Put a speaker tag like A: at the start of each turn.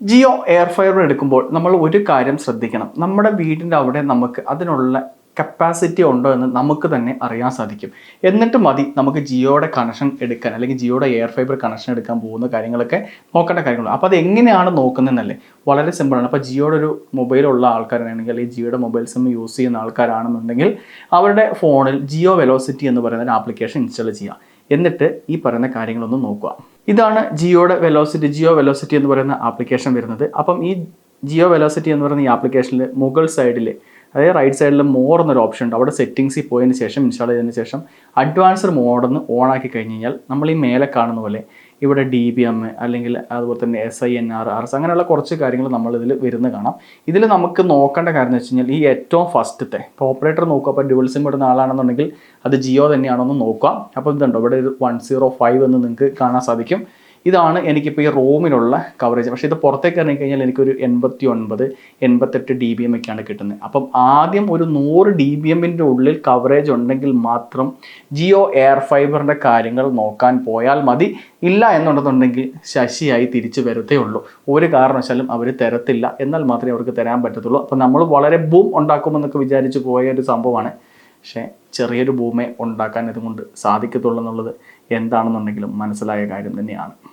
A: Jio air fryer എടുക്കുമ്പോൾ നമ്മൾ ഒരു കാര്യം ശ്രദ്ധിക്കണം. നമ്മുടെ വീടിന്റെ അവിടെ നമുക്ക് അതിനുള്ള കപ്പാസിറ്റി ഉണ്ടോ എന്ന് നമുക്ക് തന്നെ അറിയാൻ സാധിക്കും. എന്നിട്ട് മതി നമുക്ക് ജിയോയുടെ കണക്ഷൻ എടുക്കാൻ അല്ലെങ്കിൽ ജിയോയുടെ എയർ ഫൈബർ കണക്ഷൻ എടുക്കാൻ പോകുന്ന കാര്യങ്ങളൊക്കെ നോക്കേണ്ട കാര്യങ്ങൾ അപ്പോൾ അത് എങ്ങനെയാണ് നോക്കുന്നതെന്നല്ലേ? വളരെ സിമ്പിളാണ് അപ്പോൾ ജിയോയുടെ ഒരു മൊബൈലുള്ള ആൾക്കാരാണെങ്കിൽ അല്ലെങ്കിൽ ജിയോയുടെ മൊബൈൽ സിം യൂസ് ചെയ്യുന്ന ആൾക്കാരാണെന്നുണ്ടെങ്കിൽ അവരുടെ ഫോണിൽ ജിയോ വെലോസിറ്റി എന്ന് പറയുന്ന ഒരു ആപ്ലിക്കേഷൻ ഇൻസ്റ്റാൾ ചെയ്യുക. എന്നിട്ട് ഈ പറയുന്ന കാര്യങ്ങളൊന്നും നോക്കുക. ഇതാണ് ജിയോയുടെ വെലോസിറ്റി ജിയോ വെലോസിറ്റി എന്ന് പറയുന്ന ആപ്ലിക്കേഷൻ വരുന്നത്. അപ്പം ഈ ജിയോ വെലോസിറ്റി എന്ന് പറയുന്ന ഈ ആപ്ലിക്കേഷനിൽ മുകൾ സൈഡിൽ അതായത് റൈറ്റ് സൈഡിൽ മോർ എന്നൊരു ഓപ്ഷൻ ഉണ്ട്. അവിടെ സെറ്റിങ്സിൽ പോയതിന് ശേഷം ഇൻസ്റ്റാൾ ചെയ്തതിന് ശേഷം അഡ്വാൻസ്ഡ് മോഡെന്ന് ഓൺ ആക്കി കഴിഞ്ഞ് കഴിഞ്ഞാൽ നമ്മൾ ഈ മേലെ കാണുന്ന പോലെ ഇവിടെ ഡി ബി എം അല്ലെങ്കിൽ അതുപോലെ തന്നെ S I N R R S അങ്ങനെയുള്ള കുറച്ച് കാര്യങ്ങൾ നമ്മൾ ഇതിൽ വരുന്ന കാണാം. ഇതിൽ നമുക്ക് നോക്കേണ്ട കാര്യം എന്ന് വെച്ച് കഴിഞ്ഞാൽ ഈ ഏറ്റവും ഫസ്റ്റത്തെ ഇപ്പോൾ ഓപ്പറേറ്റർ നോക്കുക അപ്പോൾ ഡ്യുവൽ സിം ഇടുന്ന ആളാണെന്നുണ്ടെങ്കിൽ അത് ജിയോ തന്നെയാണോ എന്ന് നോക്കുക. അപ്പോൾ ഇതുണ്ടോ? ഇവിടെ ഒരു വൺ സീറോ ഫൈവ് എന്ന് നിങ്ങൾക്ക് കാണാൻ സാധിക്കും. ഇതാണ് എനിക്കിപ്പോൾ ഈ റൂമിലുള്ള കവറേജ് പക്ഷേ ഇത് പുറത്തേക്ക് ഇറങ്ങി കഴിഞ്ഞാൽ എനിക്കൊരു എൺപത്തി ഒൻപത് എൺപത്തെട്ട് ഡി ബി എം ഒക്കെയാണ് കിട്ടുന്നത്. അപ്പം ആദ്യം ഒരു നൂറ് ഡി ബി എമ്മിന്റെ ഉള്ളിൽ കവറേജ് ഉണ്ടെങ്കിൽ മാത്രം ജിയോ എയർ ഫൈബറിന്റെ കാര്യങ്ങൾ നോക്കാൻ പോയാൽ മതി. ഇല്ല എന്നുണ്ടെന്നുണ്ടെങ്കിൽ ശശിയായി തിരിച്ചു വരത്തേ ഉള്ളൂ. ഒരു കാരണവശാലും അവർ തരത്തില്ല. എന്നാൽ മാത്രമേ അവർക്ക് തരാൻ പറ്റത്തുള്ളൂ. അപ്പം നമ്മൾ വളരെ ബൂം ഉണ്ടാക്കുമെന്നൊക്കെ വിചാരിച്ച് പോയ ഒരു സംഭവമാണ്. പക്ഷേ ചെറിയൊരു ഭൂമി ഉണ്ടാക്കാൻ ഇതുകൊണ്ട് സാധിക്കത്തുള്ളൂ എന്നുള്ളത് എന്താണെന്നുണ്ടെങ്കിലും മനസ്സിലായ കാര്യം തന്നെയാണ്.